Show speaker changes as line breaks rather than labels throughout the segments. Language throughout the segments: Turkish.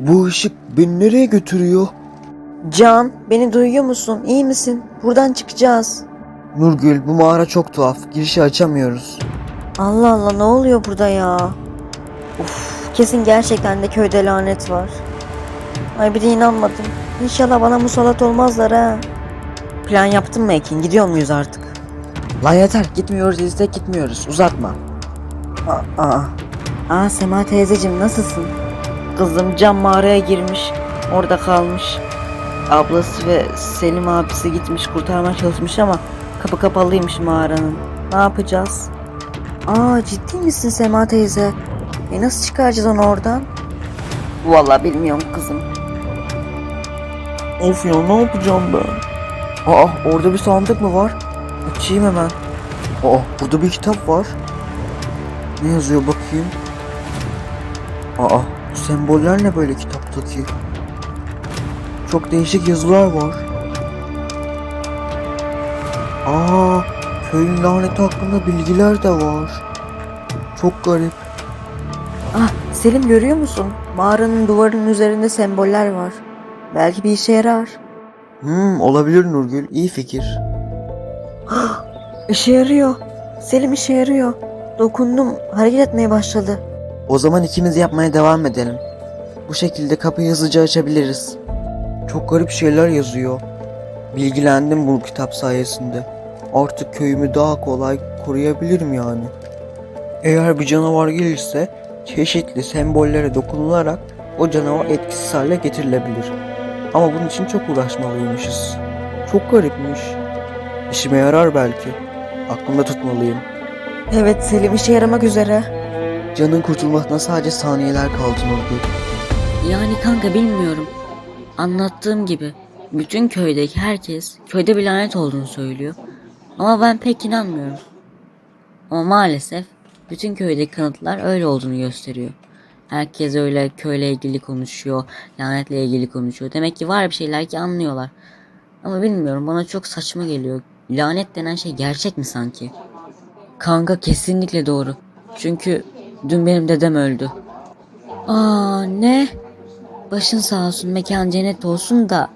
Bu ışık beni nereye götürüyor?
Can, beni duyuyor musun? İyi misin? Buradan çıkacağız.
Nurgül bu mağara çok tuhaf. Girişi açamıyoruz.
Allah Allah ne oluyor burada ya? Uf, kesin gerçekten de köyde lanet var. Ay bir de inanmadım. İnşallah bana musallat olmazlar ha. Plan yaptın mı Ekin? Gidiyor muyuz artık?
Lan yeter gitmiyoruz izle gitmiyoruz uzatma.
Aa, aa. Aa Sema teyzeciğim nasılsın? Kızım Can mağaraya girmiş. Orada kalmış. Ablası ve Selim abisi gitmiş kurtarmaya çalışmış ama kapı kapalıymış mağaranın. Ne yapacağız? Aa ciddi misin Sema teyze? E nasıl çıkaracağız onu oradan? Vallahi bilmiyorum kızım.
Of ya ne yapacağım ben? Aa orada bir sandık mı var? Açayım hemen. Aa burada bir kitap var. Ne yazıyor bakayım? Aa bu semboller ne böyle kitaptaki? Çok değişik yazılar var. Aa köyün laneti hakkında bilgiler de var. Çok garip.
Ah Selim görüyor musun? Mağaranın duvarının üzerinde semboller var. Belki bir işe yarar.
Hmm olabilir Nurgül iyi fikir.
İşe yarıyor. Selim işe yarıyor. Dokundum. Hareket etmeye başladı.
O zaman ikimiz yapmaya devam edelim. Bu şekilde kapıyı hızlıca açabiliriz. Çok garip şeyler yazıyor. Bilgilendim bu kitap sayesinde. Artık köyümü daha kolay koruyabilirim yani. Eğer bir canavar gelirse çeşitli sembollere dokunularak o canavar etkisiz hale getirilebilir. Ama bunun için çok uğraşmalıymışız. Çok garipmiş. İşime yarar belki. Aklımda tutmalıyım.
Evet Selim işe yaramak üzere.
Canın kurtulmasına sadece saniyeler kaldı Nurgül.
Yani kanka bilmiyorum. Anlattığım gibi bütün köydeki herkes köyde bir lanet olduğunu söylüyor. Ama ben pek inanmıyorum. Ama maalesef bütün köydeki kanıtlar öyle olduğunu gösteriyor. Herkes öyle köyle ilgili konuşuyor, lanetle ilgili konuşuyor. Demek ki var bir şeyler ki anlıyorlar. Ama bilmiyorum bana çok saçma geliyor. Lanet denen şey gerçek mi sanki? Kanka kesinlikle doğru. Çünkü dün benim dedem öldü. Aa ne? Başın sağ olsun mekan cennet olsun da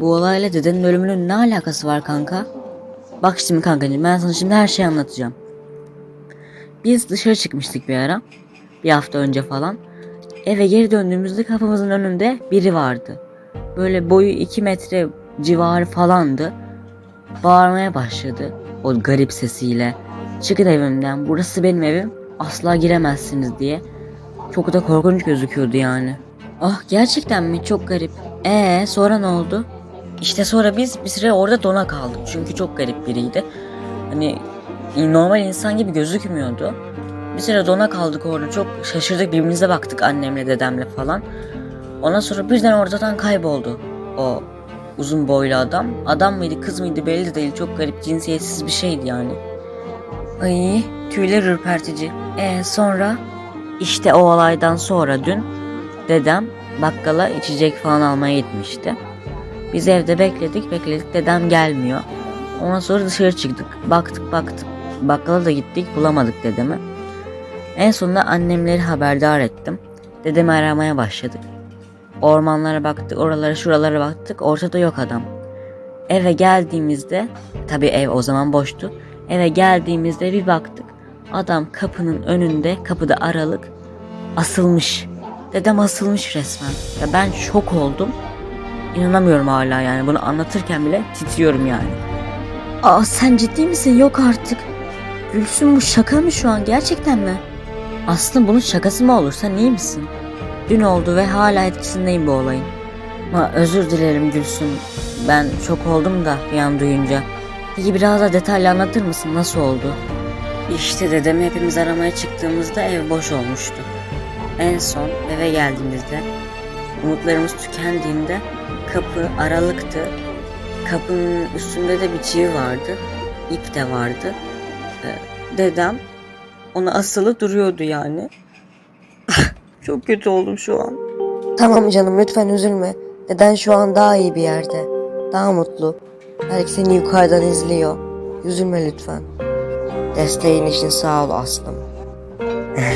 bu olayla dedenin ölümünün ne alakası var kanka? Bak şimdi kankacığım ben sana şimdi her şeyi anlatacağım. Biz dışarı çıkmıştık bir ara. Bir hafta önce falan. Eve geri döndüğümüzde kapımızın önünde biri vardı. Böyle boyu 2 metre civarı falandı. Bağırmaya başladı o garip sesiyle. Çıkın evimden burası benim evim asla giremezsiniz diye. Çok da korkunç gözüküyordu yani. Ah gerçekten mi? Çok garip. Ee sonra ne oldu? İşte sonra biz bir süre orada dona kaldık. Çünkü çok garip biriydi. Hani normal insan gibi gözükmüyordu. Bir süre dona kaldık orada. Çok şaşırdık birbirimize baktık annemle dedemle falan. Ondan sonra birden ortadan kayboldu. O uzun boylu adam. Adam mıydı kız mıydı belli de değil. Çok garip cinsiyetsiz bir şeydi yani. Ay tüyler ürpertici. E sonra? İşte o olaydan sonra dün dedem bakkala içecek falan almaya gitmişti. Biz evde bekledik bekledik dedem gelmiyor. Ondan sonra dışarı çıktık. Baktık baktık. Bakkala da gittik bulamadık dedemi. En sonunda annemleri haberdar ettim. Dedemi aramaya başladık. Ormanlara baktık, oralara şuralara baktık. Ortada yok adam. Eve geldiğimizde, tabii ev o zaman boştu. Eve geldiğimizde bir baktık. Adam kapının önünde, kapıda aralık asılmış. Dedem asılmış resmen. Ya ben şok oldum. İnanamıyorum hala yani. Bunu anlatırken bile titriyorum yani. Aa sen ciddi misin? Yok artık. Gülsün bu şaka mı şu an? Gerçekten mi? Aslında bunun şakası mı olur? Sen iyi misin? Dün oldu ve hala etkisindeyim bu olayın. Ama özür dilerim Gülsün. Ben şok oldum da bir an duyunca. Peki biraz daha detaylı anlatır mısın? Nasıl oldu? İşte dedemi hepimiz aramaya çıktığımızda ev boş olmuştu. En son eve geldiğimizde umutlarımız tükendiğinde kapı aralıktı. Kapının üstünde de bir çivi vardı. ip de vardı. Ee, dedem ona asılı duruyordu yani. Çok kötü oldum şu an.
Tamam canım lütfen üzülme. Deden şu an daha iyi bir yerde. Daha mutlu. Belki seni yukarıdan izliyor. Üzülme lütfen. Desteğin için sağ ol Aslım.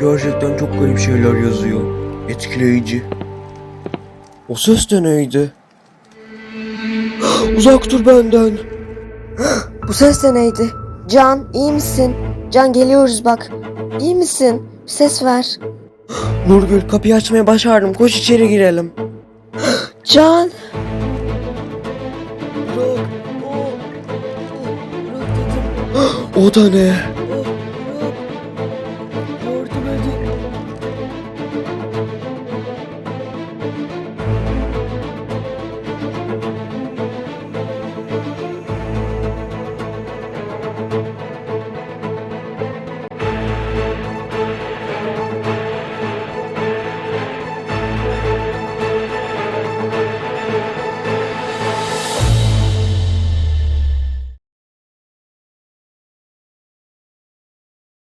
Gerçekten çok garip şeyler yazıyor. Etkileyici. O ses de neydi? Uzak dur benden.
Bu ses de neydi? Can iyi misin? Can geliyoruz bak. İyi misin? Bir ses ver.
Nurgül kapıyı açmaya başardım. Koş içeri girelim.
Can.
O da ne?